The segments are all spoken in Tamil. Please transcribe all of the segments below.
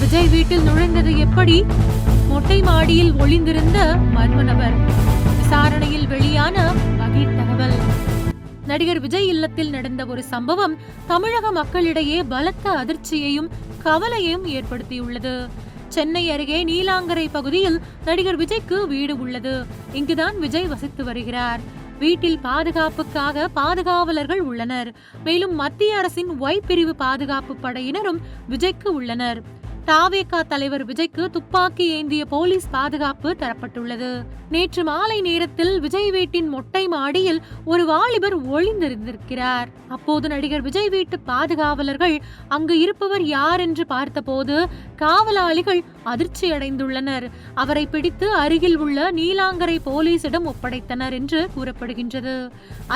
விஜய் வீட்டில் நுழைந்தது எப்படி? மொட்டை மாடியில் ஒளிந்திருந்த மர்ம நபர் விசாரணையில் வெளியான மகிழ் தகவல். நடிகர் விஜய் இல்லத்தில் நடந்த ஒரு சம்பவம் தமிழக மக்களிடையே பலத்த அதிர்ச்சியையும் கவலையையும் ஏற்படுத்தியுள்ளது. சென்னை அருகே நீலாங்கரை பகுதியில் நடிகர் விஜய்க்கு வீடு உள்ளது. இங்குதான் விஜய் வசித்து வருகிறார். வீட்டில் பாதுகாப்புக்காக பாதுகாவலர்கள் உள்ளனர். மேலும் மத்திய அரசின் ஒய் பிரிவு பாதுகாப்பு படையினரும் விஜய்க்கு உள்ளனர். தாவேகா தலைவர் விஜய்க்கு துப்பாக்கி ஏந்திய போலீஸ் பாதுகாப்பு தரப்பட்டுள்ளது. நேற்று மாலை நேரத்தில் விஜய் வீட்டின் மொட்டை மாடியில் ஒரு வாலிபர் ஒளிந்திருந்திருக்கிறார். அப்போது நடிகர் விஜய் வீட்டு பாதுகாவலர்கள் அங்கு இருப்பவர் யார்? என்று பார்த்தபோது காவலாளிகள் அதிர்ச்சி அடைந்துள்ளனர் அவரை பிடித்து அருகில் உள்ள நீலாங்கரை போலீசிடம் ஒப்படைத்தனர் என்று கூறப்படுகின்றது.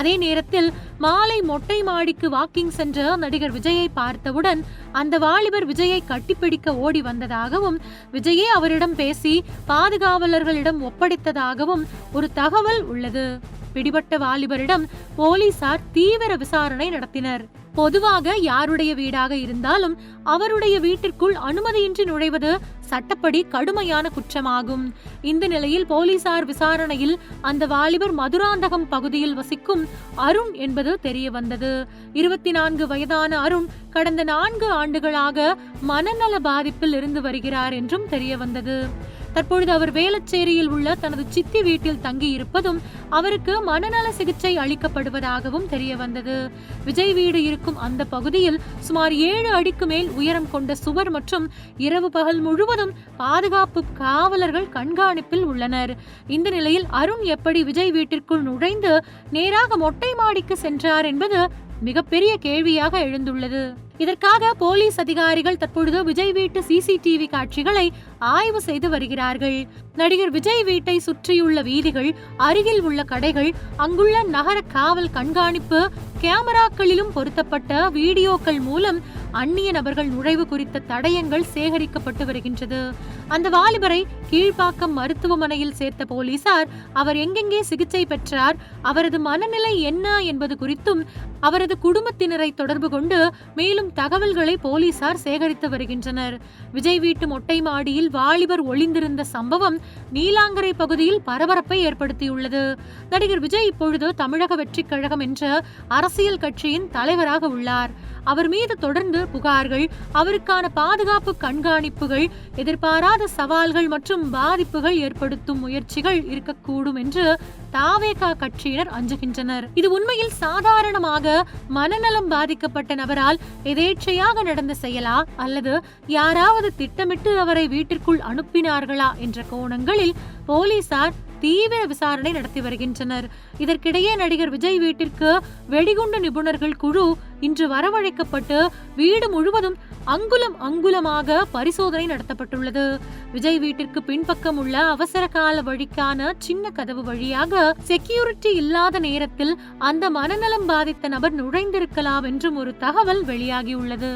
அதே நேரத்தில் மாலை மொட்டை மாடிக்கு வாக்கிங் சென்ற நடிகர் விஜயை பார்த்தவுடன் அந்த வாலிபர் விஜயை கட்டிப்பிடிக்க ஓடி வந்ததாகவும் விஜயே அவரிடம் பேசி பாதுகாவலர்களிடம் ஒப்படைத்ததாகவும் ஒரு தகவல் உள்ளது. பிடிபட்ட வாலிபரிடம் போலீசார் தீவிர விசாரணை நடத்தினர். பொதுவாக யாருடைய வீடாக இருந்தாலும் அவருடைய வீட்டிற்குள் அனுமதியின்றி நுழைவது சட்டப்படி கடுமையான குற்றமாகும். இந்த நிலையில் போலீசார் விசாரணையில் அந்த வாலிபர் மதுராந்தகம் பகுதியில் வசிக்கும் அருண் என்பது தெரிய வந்தது இருபத்தி நான்கு வயதான அருண் கடந்த நான்கு ஆண்டுகளாக மனநல பாதிப்பில் இருந்து வருகிறார் என்றும் தெரிய வந்தது தற்பொழுது அவர் வேளச்சேரியில் உள்ள தனது சித்தி வீட்டில் தங்கி இருப்பதும் அவருக்கு மனநல சிகிச்சை அளிக்கப்படுவதாகவும் தெரிய வந்தது விஜய் வீடு இருக்கும் அந்த பகுதியில் சுமார் ஏழு அடிக்கு மேல் உயரம் கொண்ட சுவர் மற்றும் இரவு பகல் முழுவதும் பாதுகாப்பு காவலர்கள் கண்காணிப்பில் உள்ளனர். இந்த நிலையில் அருண் எப்படி விஜய் வீட்டிற்குள் நுழைந்து நேராக மொட்டை மாடிக்கு சென்றார் என்பது மிகப்பெரிய கேள்வியாக எழுந்துள்ளது. இதற்காக போலீஸ் அதிகாரிகள் தற்பொழுது விஜய் வீட்டு சிசிடிவி காட்சிகளை ஆய்வு செய்து வருகிறார்கள். நடிகர் விஜய் வீட்டை சுற்றியுள்ள வீதிகள் அருகில் உள்ள கடைகள் அங்குள்ள நகர காவல் கண்காணிப்பு கேமராக்களிலும் பொருத்தப்பட்ட வீடியோக்கள் மூலம் அந்நிய நபர்கள் நுழைவு குறித்த தடயங்கள் சேகரிக்கப்பட்டு வருகின்றது. அந்த வாலிபரை கீழ்ப்பாக்கம் மருத்துவமனையில் சேர்த்த போலீசார் அவர் எங்கெங்கே சிகிச்சை பெற்றார் அவரது மனநிலை என்ன என்பது குறித்தும் அவரது குடும்பத்தினரை தொடர்பு கொண்டு மேலும் தகவல்களை போலீசார் சேகரித்து வருகின்றனர். விஜய் வீட்டு மொட்டை மாடியில் வாலிபர் ஒளிந்திருந்த சம்பவம் நீலாங்கரை பகுதியில் பரபரப்பை ஏற்படுத்தியுள்ளது. நடிகர் விஜய் இப்பொழுது தமிழக வெற்றிக் கழகம் என்ற அரசியல் கட்சியின் தலைவராக உள்ளார். அவர் மீது தொடர்ந்து புகார்கள் அவருக்கான பாதுகாப்பு கண்காணிப்புகள் எதிர்பாராத சவால்கள் மற்றும் பாதிப்புகள் ஏற்படுத்தும் முயற்சிகள் இருக்கக்கூடும் என்று தாவேகா கட்சியினர் அஞ்சுகின்றனர். இது உண்மையில் சாதாரணமாக மனநலம் பாதிக்கப்பட்ட நபரால் எதேச்சையாக நடந்த செயலா அல்லது யாராவது திட்டமிட்டு அவரை வீட்டிற்குள் அனுப்பினார்களா என்ற கோணங்களில் போலீசார் தீவிர விசாரணை நடத்தி வருகின்றனர். இதற்கிடையே நடிகர் விஜய் வீட்டிற்கு வெடிகுண்டு நிபுணர்கள் குழு இன்று வரவழைக்கப்பட்டு வீடு முழுவதும் அங்குலம் அங்குலமாக பரிசோதனை நடத்தப்பட்டுள்ளது. விஜய் வீட்டிற்கு பின்பக்கம் உள்ள அவசர கால வழிக்கான சின்ன கதவு வழியாக செக்யூரிட்டி இல்லாத நேரத்தில் அந்த மனநலம் பாதித்த நபர் நுழைந்திருக்கலாம் என்றும் ஒரு தகவல் வெளியாகியுள்ளது.